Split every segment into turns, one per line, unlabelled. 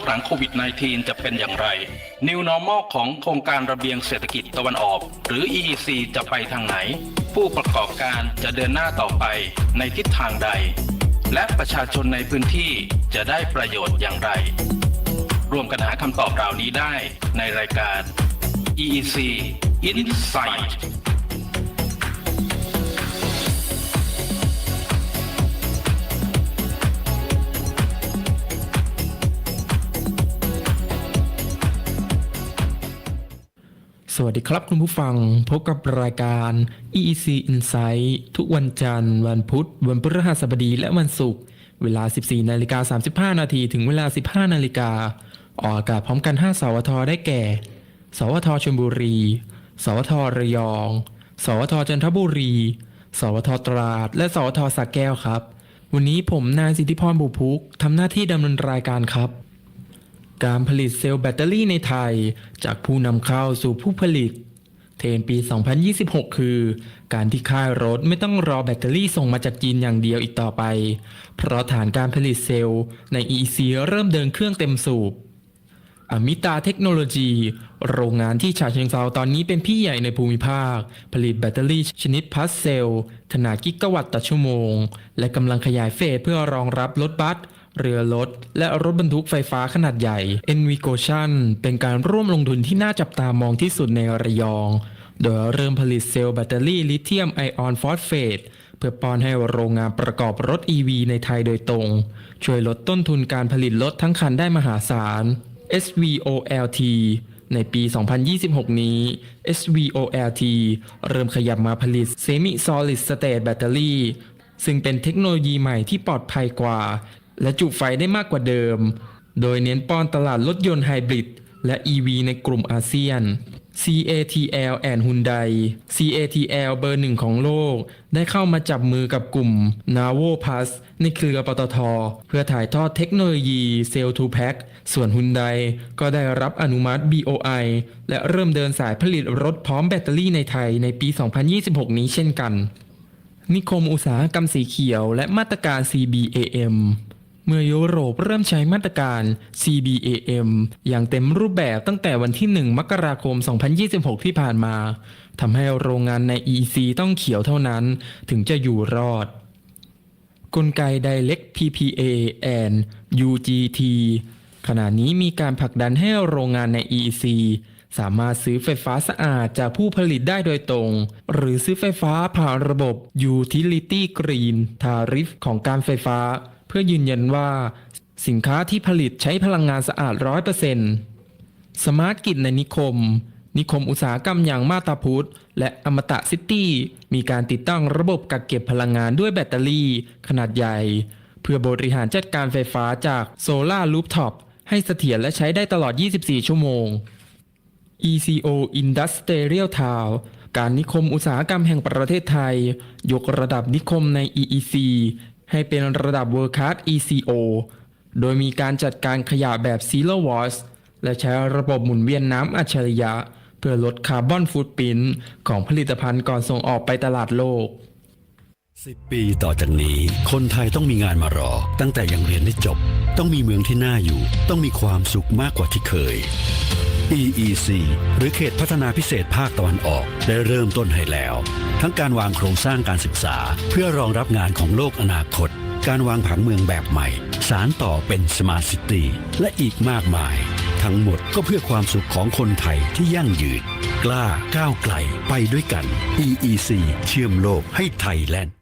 กหลังโควิด -19 จะเป็นอย่างไร New Normal ของโครงการระเบียงเศรษฐกิจตะวันออก หรือ EEC จะไปทางไหน ผู้ประกอบการจะเดินหน้าต่อไปในทิศทางใด และประชาชนในพื้นที่จะได้ประโยชน์อย่างไร ร่วมกันหาคำตอบเหล่านี้ได้ในรายการ EEC Insight
สวัสดีครับคุณผู้ฟัง พบกับรายการ EEC Insight ทุกวันจันทร์ วันพุธ วันพฤหัสบดีและวันศุกร์เวลา 14 นาฬิกา 35 นาทีถึงเวลา 15 นาฬิกา ออกอากาศพร้อมกัน 5 สวท ได้แก่ สวทชลบุรี สวทระยอง สวทจันทบุรี สวทตราด และสวทสระแก้วครับ วันนี้ผมนายสิทธิพรบุพุกทำหน้าที่ดำเนินรายการครับ การผลิตเซลล์แบตเตอรี่ในไทย จากผู้นำเข้าสู่ผู้ผลิต เทรนปี 2026 คือ การที่ค่ายรถไม่ต้องรอแบตเตอรี่ส่งมาจากจีนอย่างเดียวอีกต่อไป เพราะฐานการผลิตเซลล์ใน EC เริ่มเดินเครื่องเต็มสูบอมิตาเทคโนโลยี โรงงานที่ฉะเชิงเซาตอนนี้เป็นพี่ใหญ่ในภูมิภาค ผลิตแบตเตอรี่ชนิดพัสเซลขนาดกิกะวัตต์ต่อชั่วโมง และกำลังขยายเฟสเพื่อรองรับรถบัส เรือรถ และรถบรรทุกไฟฟ้าขนาดใหญ่ Envigotion เป็นการร่วมลงทุนที่น่าจับตามองที่สุดในระยอง โดยเริ่มผลิตเซลล์แบตเตอรี่ลิเธียมไอออนฟอสเฟตเพื่อป้อนให้โรงงานประกอบรถ EV ในไทยโดยตรง ช่วยลดต้นทุนการผลิตรถทั้งคันได้มหาศาล SVOLT ในปี 2026 นี้ SVOLT เริ่มขยับมาผลิต Semi Solid State Battery ซึ่งเป็นเทคโนโลยีใหม่ที่ปลอดภัยกว่า และจุไฟได้มากกว่าเดิม โดยเน้นป้อนตลาดรถยนต์ไฮบริดและ EV ในกลุ่มอาเซียน CATL แอนฮุนได CATL เบอร์หนึ่งของโลก ได้เข้ามาจับมือกับกลุ่ม Navo Plus ในเครือปตท เพื่อถ่ายทอดเทคโนโลยีเซล to Pack ส่วนฮุนไดก็ได้รับอนุมัติ BOI และเริ่มเดินสายผลิตรถพร้อมแบตเตอรี่ในไทยในปี 2026 นี้เช่นกัน นิคมอุตสาหกรรมสีเขียวและมาตรการ CBAM เมื่อยุโรปเริ่มใช้มาตรการ CBAM อย่างเต็มรูปแบบตั้งแต่วันที่ 1 มกราคม 2026 ที่ผ่านมาทำให้โรงงานใน EC ต้องเขียวเท่านั้นถึงจะอยู่รอด กลไก Direct PPA and UGT ขณะนี้มีการผลักดันให้โรงงานใน EEC สามารถซื้อไฟฟ้าสะอาดจากผู้ผลิตได้โดยตรง หรือซื้อไฟฟ้าผ่านระบบ Utility Green Tariff ของการไฟฟ้า เพื่อยืนยันว่า สินค้าที่ผลิตใช้พลังงานสะอาด 100%สมาร์ทกิจในนิคม นิคมอุตสาหกรรมอย่างมาตาพุทธและอมตะซิตี้ มีการติดตั้งระบบกักเก็บพลังงานด้วยแบตเตอรี่ ขนาดใหญ่ เพื่อบริหารจัดการไฟฟ้าจากโซลารูฟท็อปให้เสถียรและใช้ได้ตลอด 24 ชั่วโมง ECO Industrial Town การนิคมอุตสาหกรรมแห่งประเทศไทย ยกระดับนิคมใน EEC ให้เป็นระดับ World Class ECO โดยมีการจัดการขยะแบบ Zero Waste และใช้ระบบหมุนเวียนน้ำอัจฉริยะ เพื่อลดคาร์บอนฟุตปินของผลิตภัณฑ์ก่อนส่งออกไปตลาดโลก
สิปีต่อจากนี้ คนไทยต้องมีงานมารอ ตั้งแต่ยังเรียนไม่จบ ต้องมีเมืองที่น่าอยู่ ต้องมีความสุขมากกว่าที่เคย EEC หรือเขตพัฒนาพิเศษภาคตะวันออก ได้เริ่มต้นให้แล้ว ทั้งการวางโครงสร้างการศึกษา เพื่อรองรับงานของโลกอนาคต การวางผังเมืองแบบใหม่ สารต่อเป็นสมาร์ทซิตี้และอีกมากมาย ทั้งหมดก็เพื่อความสุขของคนไทยที่ยั่งยืนกล้าก้าวไกลไปด้วยกัน EEC เชื่อมโลกให้ไทยแลนด์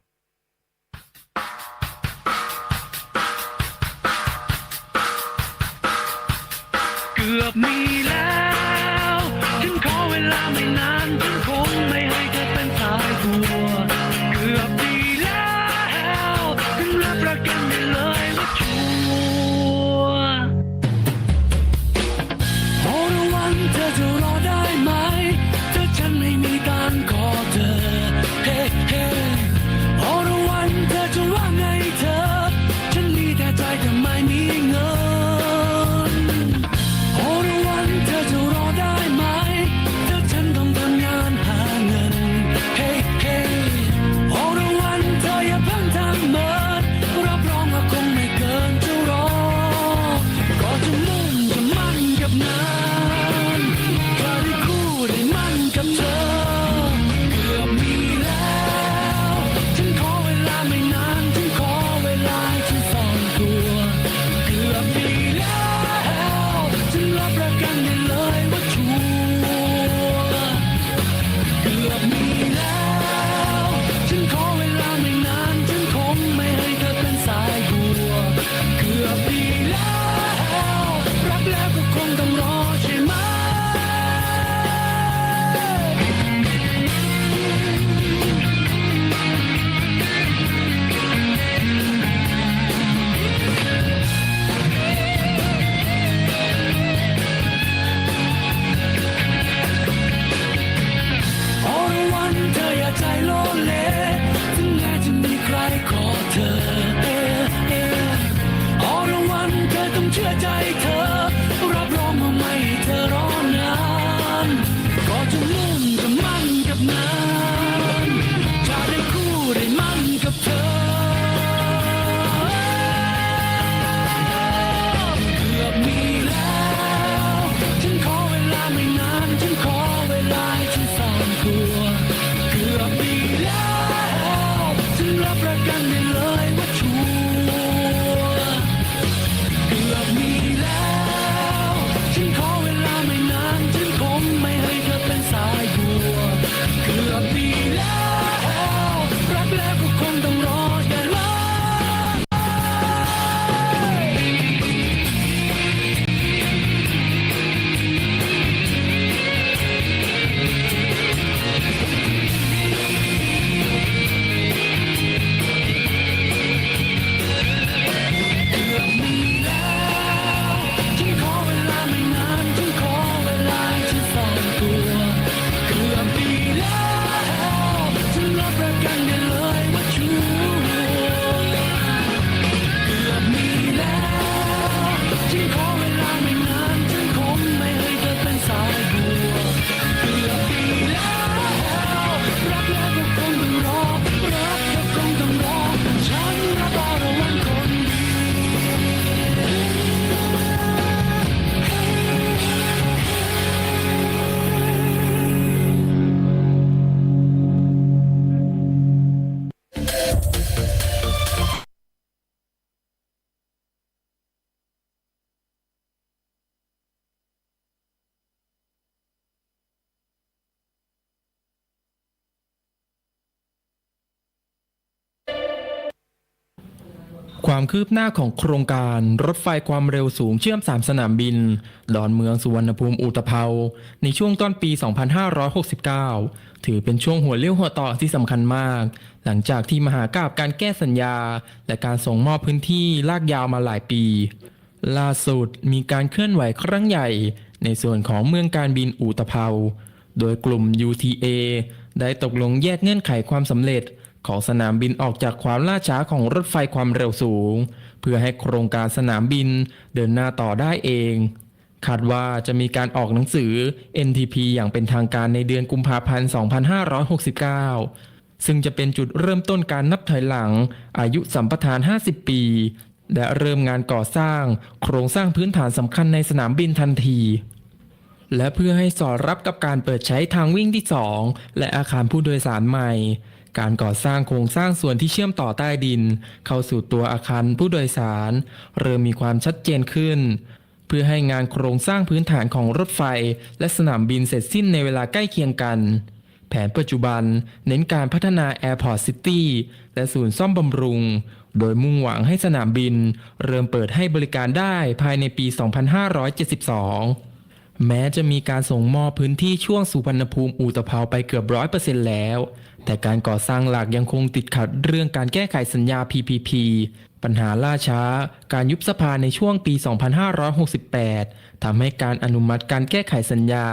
stuck in love.
ความคืบหน้าของโครงการรถไฟความเร็วสูงเชื่อม 3 สนามบิน ดอนเมืองสุวรรณภูมิอุตภเปาในช่วงต้นปี 2569 ถือเป็นช่วงหัวเลี้ยวหัวต่อที่สำคัญมาก หลังจากที่มหากาบการแก้สัญญา และการส่งมอบพื้นที่ลากยาวมาหลายปี ล่าสุดมีการเคลื่อนไหวครั้งใหญ่ ในส่วนของเมืองการบินอูตภเปาโดยกลุ่ม UTA ได้ตกลงแยกเงื่อนไขความสำเร็จ ของสนามบินออกจากความล่าช้าของรถไฟความเร็วสูง เพื่อให้โครงการสนามบินเดินหน้าต่อได้เอง คาดว่าจะมีการออกหนังสือ NTP อย่างเป็นทางการในเดือนกุมภาพันธ์ 2569 ซึ่งจะเป็นจุดเริ่มต้นการนับถอยหลัง อายุสัมปทาน 50 ปี และเริ่มงานก่อสร้าง โครงสร้างพื้นฐานสำคัญในสนามบินทันทีและเพื่อให้สอดรับกับการเปิดใช้ทางวิ่งที่ 2 และอาคารผู้โดยสารใหม่ การก่อสร้างโครงสร้างส่วนที่เชื่อมต่อใต้ดิน เข้าสู่ตัวอาคารผู้โดยสาร เริ่มมีความชัดเจนขึ้น เพื่อให้งานโครงสร้างพื้นฐานของรถไฟ และสนามบินเสร็จสิ้นในเวลาใกล้เคียงกัน แผนปัจจุบันเน้นการพัฒนา Airport City และศูนย์ซ่อมบำรุง โดยมุ่งหวังให้สนามบิน เริ่มเปิดให้บริการได้ภายในปี 2572แม้จะมีการส่งมอบพื้นที่ช่วงสุพรรณภูมิอูตภเปาไปเกือบร้อยเปอร์เซ็นต์แล้ว แต่การก่อสร้างหลักยังคงติดขัดเรื่องการแก้ไขสัญญา PPP ปัญหาล่าช้า การยุบสภาในช่วงปี 2568 ทำให้การอนุมัติการแก้ไขสัญญา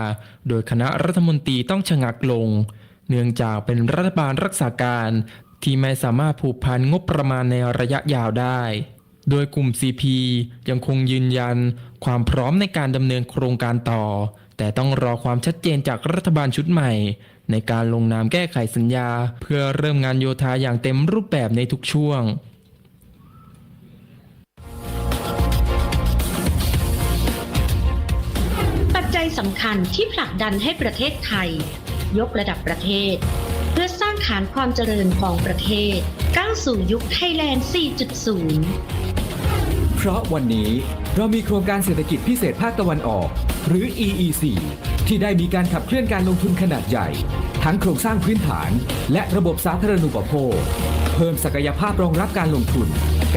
โดยคณะรัฐมนตรีต้องชะงักลง เนื่องจากเป็นรัฐบาลรักษาการที่ไม่สามารถผูกพันงบประมาณในระยะยาวได้ โดยกลุ่ม CP ยังคงยืนยัน ความพร้อมในการดำเนินโครงการต่อ แต่ต้องรอความชัดเจนจากรัฐบาลชุดใหม่ ในการลงนามแก้ไขสัญญา เพื่อเริ่มงานโยธาอย่างเต็มรูปแบบในทุกช่วง
ปัจจัยสำคัญที่ผลักดันให้ประเทศไทย ยกระดับประเทศ เพื่อสร้างฐานความเจริญของประเทศก้าวสู่ยุคไทยแลนด์ 4.0
เพราะวันนี้เรามีโครงการเศรษฐกิจพิเศษภาคตะวันออก หรือ EEC ที่ได้มีการขับเคลื่อนการลงทุนขนาดใหญ่ ทั้งโครงสร้างพื้นฐาน และระบบสาธารณูปโภค เพิ่มศักยภาพรองรับการลงทุน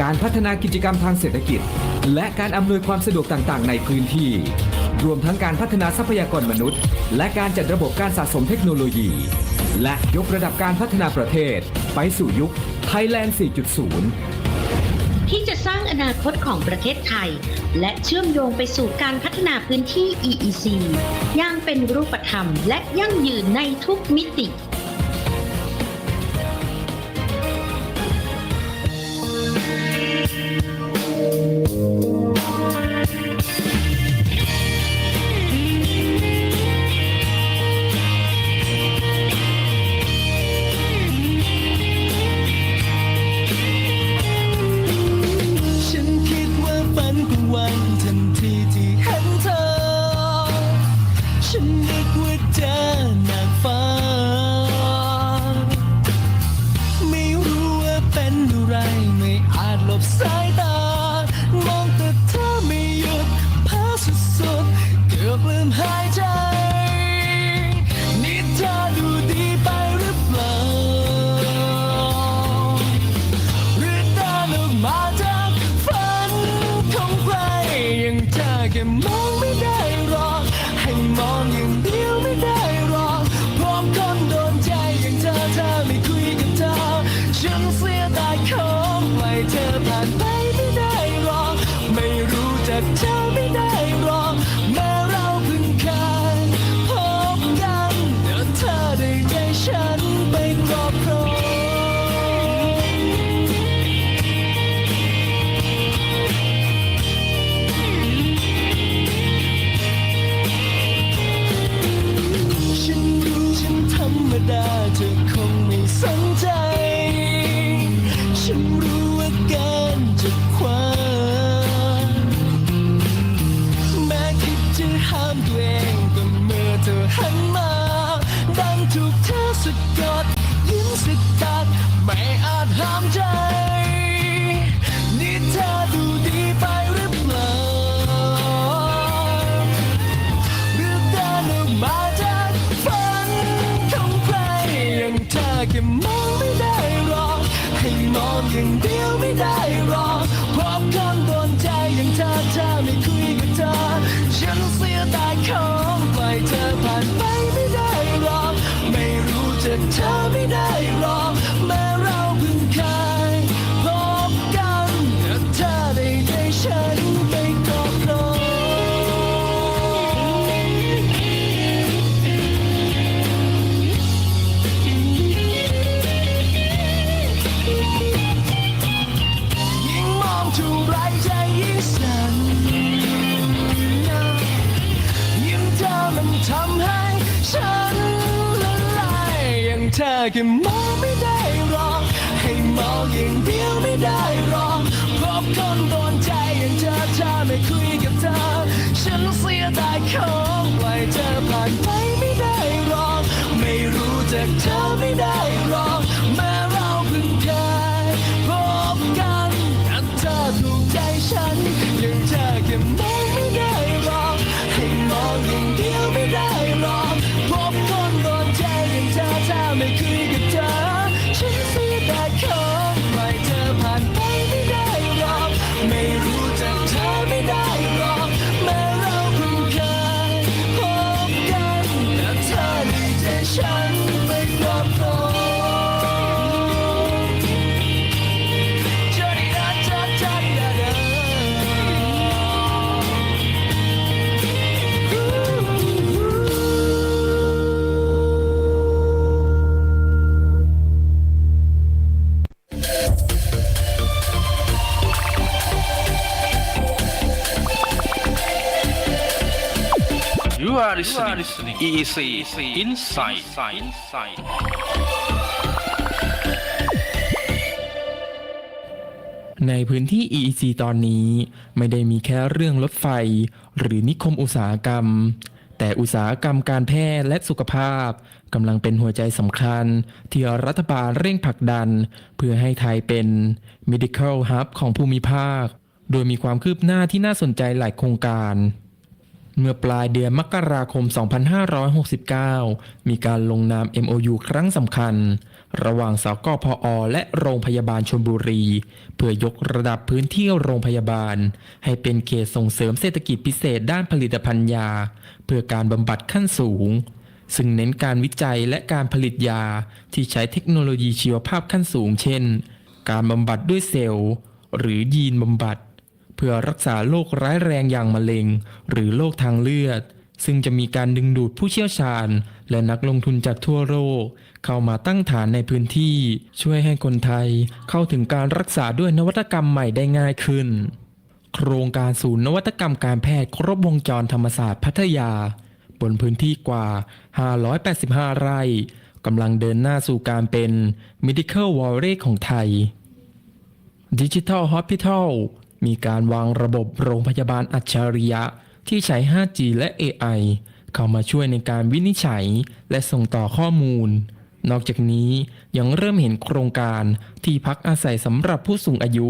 การพัฒนากิจกรรมทางเศรษฐกิจ และการอำนวยความสะดวกต่างๆ ในพื้นที่ รวมทั้งการพัฒนาทรัพยากรมนุษย์ และการจัดระบบการสะสมเทคโนโลยี และยกระดับการพัฒนาประเทศ ไปสู่ยุค Thailand 4.0
ที่จะสร้างอนาคตของประเทศไทย และเชื่อมโยงไปสู่การพัฒนาพื้นที่ EEC อย่างเป็นรูปธรรมและยั่งยืนในทุกมิติ
ฝันกลางวันทันทีที่เห็น แค่มองไม่ได้หรอกให้มองอย่างเดียวไม่ได้หรอกพบคนโดนใจอย่างเธอเธอไม่คุยกับเธอ ฉันเสียตายของปเธอผ่านไปไม่ได้หรอกไม่รู้จะเธอไม่ได้ แค่มองไม่ได้หรอกให้มองอย่างเดียวไม่ได้หรอกพบคนโดนใจอย่างเธอเธอไม่คุยกับเธอ ฉันเสียดายของปล่อยเธอผ่านไปไม่ได้หรอกไม่รู้จักเธอไม่ได้หรอกแม้
listening EEC Insight Insight
ในพื้นที่ EEC ตอนนี้ไม่ได้มีแค่เรื่องรถไฟ หรือนิคมอุตสาหกรรม แต่อุตสาหกรรมการแพทย์และสุขภาพกำลังเป็นหัวใจสำคัญ ที่รัฐบาลเร่งผลักดัน เพื่อให้ไทยเป็น medical hub ของภูมิภาค โดยมีความคืบหน้าที่น่าสนใจหลายโครงการ เมื่อปลายเดือนมกราคม 2569 มีการลงนาม MOU ครั้งสำคัญ ระหว่างสกพอ และโรงพยาบาลชลบุรี เพื่อยกระดับพื้นที่โรงพยาบาล ให้เป็นเขตส่งเสริมเศรษฐกิจพิเศษด้านผลิตภัณฑ์ยา เพื่อการบำบัดขั้นสูง ซึ่งเน้นการวิจัยและการผลิตยาที่ใช้เทคโนโลยีชีวภาพขั้นสูง เช่น การบำบัดด้วยเซลล์ หรือยีนบำบัด เพื่อรักษาโรคร้ายแรงอย่างมะเร็ง หรือโรคทางเลือด ซึ่งจะมีการดึงดูดผู้เชี่ยวชาญ และนักลงทุนจากทั่วโลกเข้ามาตั้งฐานในพื้นที่ ช่วยให้คนไทยเข้าถึงการรักษาด้วยนวัตกรรมใหม่ได้ง่ายขึ้น โครงการศูนย์นวัตกรรมการแพทย์ครบวงจรธรรมศาสตร์พัทยา บนพื้นที่กว่า 585 ไร่กำลังเดินหน้าสู่การเป็น Medical Valley ของไทย Digital Hospital มีการวางระบบโรงพยาบาลอัจฉริยะ ที่ใช้ 5G และ AI เข้ามาช่วยในการวินิจฉัยและส่งต่อข้อมูล นอกจากนี้ยังเริ่มเห็นโครงการที่พักอาศัยสำหรับผู้สูงอายุ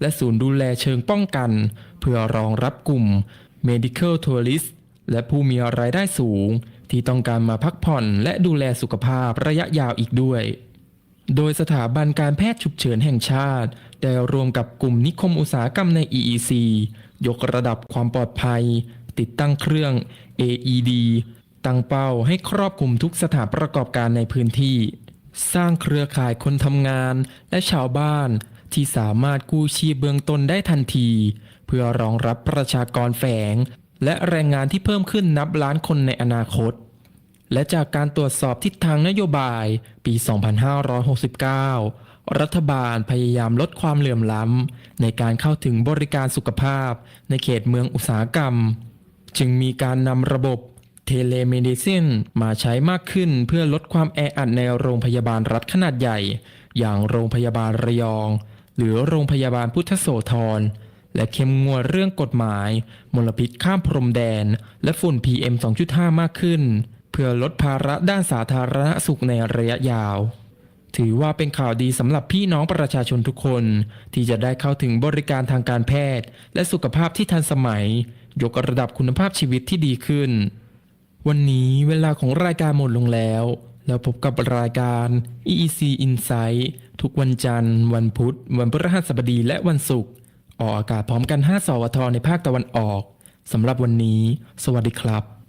และศูนย์ดูแลเชิงป้องกัน เพื่อรองรับกลุ่ม Medical Tourist และผู้มีรายได้สูง ที่ต้องการมาพักผ่อนและดูแลสุขภาพระยะยาวอีกด้วย โดยสถาบันการแพทย์ฉุกเฉินแห่งชาติ ได้รวมกับกลุ่มนิคมอุตสาหกรรมใน EEC ยกระดับความปลอดภัย ติดตั้งเครื่อง AED ตั้งเป้าให้ครอบคลุมทุกสถานประกอบการในพื้นที่ สร้างเครือข่ายคนทำงานและชาวบ้าน ที่สามารถกู้ชีพเบื้องต้นได้ทันที เพื่อรองรับประชากรแฝง และแรงงานที่เพิ่มขึ้นนับล้านคนในอนาคต และจากการตรวจสอบทิศทางนโยบายปี 2569 รัฐบาลพยายามลดความเหลื่อมล้ำในการเข้าถึงบริการสุขภาพในเขตเมืองอุตสาหกรรม จึงมีการนำระบบเทเลเมดิซินมาใช้มากขึ้นเพื่อลดความแออัดในโรงพยาบาลรัฐขนาดใหญ่ อย่างโรงพยาบาลระยอง หรือโรงพยาบาลพุทธโสธรและเข้มงวดเรื่องกฎหมาย มลพิษข้ามพรมแดน และฝุ่น PM 2.5 มากขึ้น เพื่อลดภาระด้านสาธารณสุขในระยะยาว ถือว่าเป็นข่าวดีสำหรับพี่น้องประชาชนทุกคน ที่จะได้เข้าถึงบริการทางการแพทย์ และสุขภาพที่ทันสมัย ยกระดับคุณภาพชีวิตที่ดีขึ้น วันนี้เวลาของรายการหมดลงแล้ว แล้วพบกับรายการ EEC Insight ทุกวันจันทร์ วันพุธ วันพฤหัสบดีและวันศุกร์ออกอากาศพร้อมกัน 5 สวทในภาคตะวันออกสำหรับวันนี้ สวัสดีครับ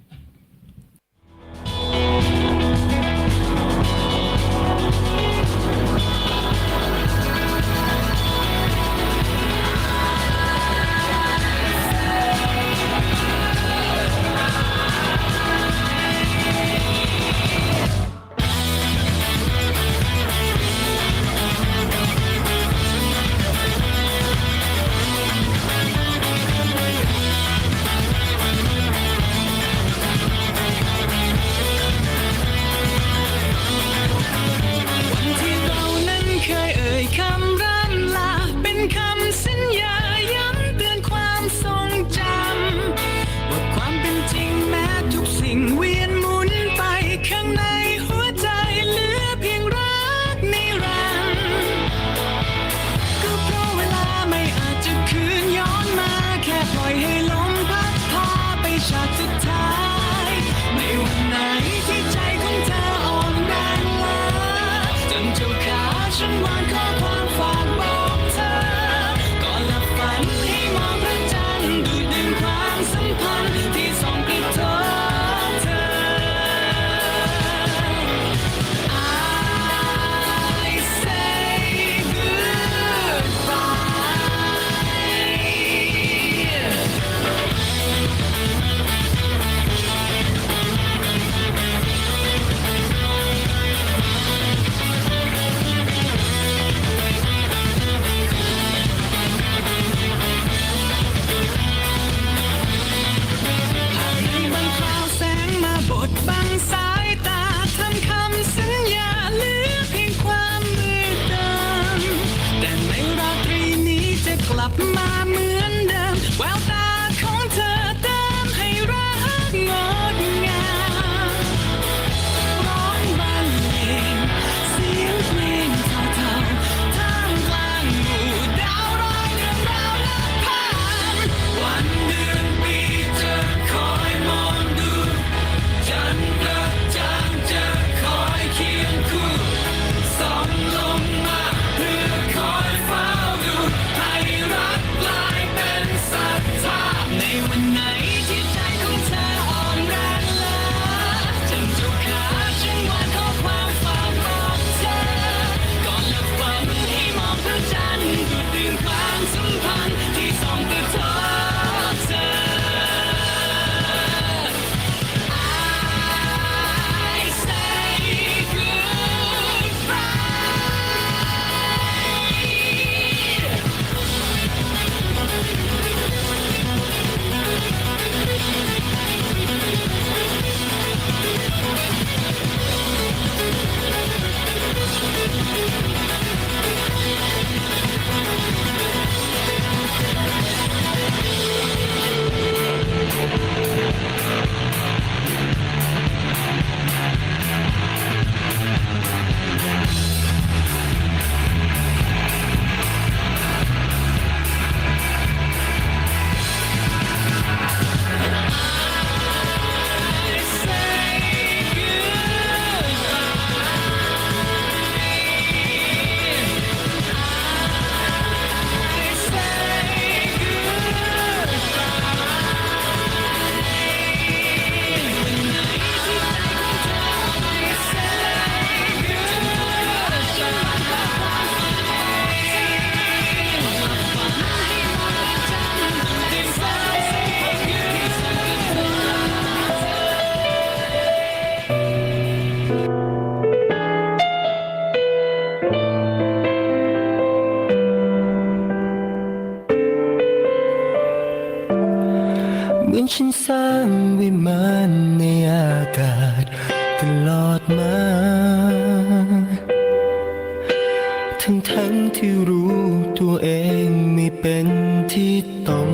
เป็นที่ต้อง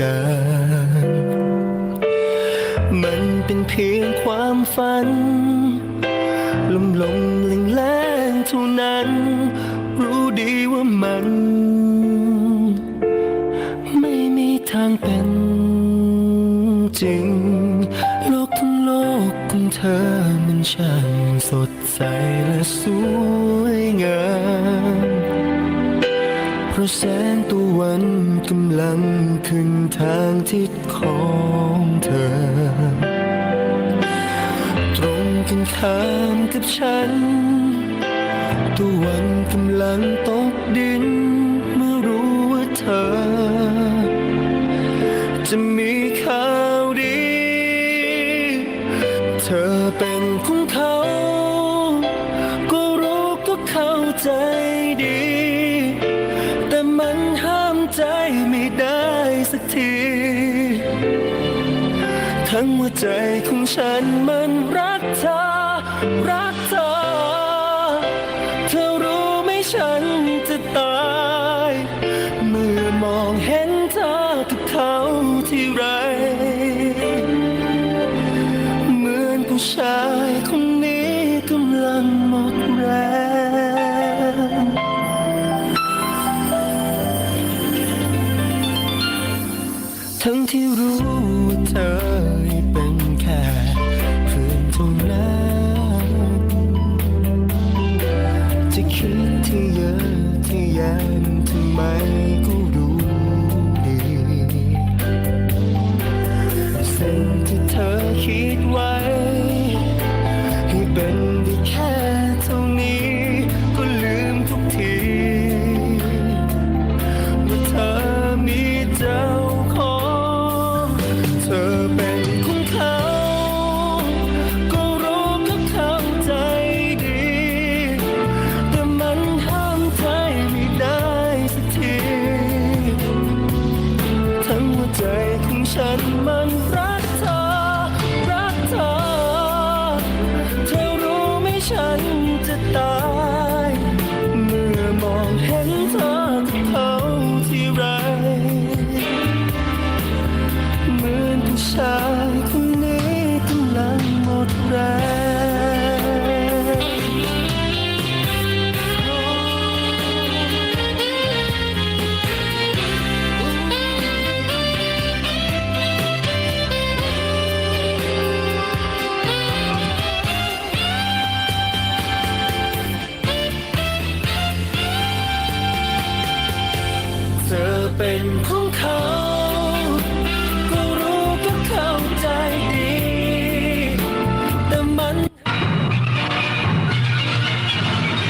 การ มันเป็นเพียงความฝัน ลมลมแรงแรงเท่านั้น รู้ดีว่ามัน ไม่มีทางเป็นจริง โลกทั้งโลกของเธอมันช่างสดใสและสวยงามเพราะแสนตัว วันกำลังขึ้นทางทิศของเธอ ตรงกันข้ามกับฉันตัววันกำลังตกดิน เมื่อรู้ว่าเธอ จะมีข่าวดี ใจของฉันมา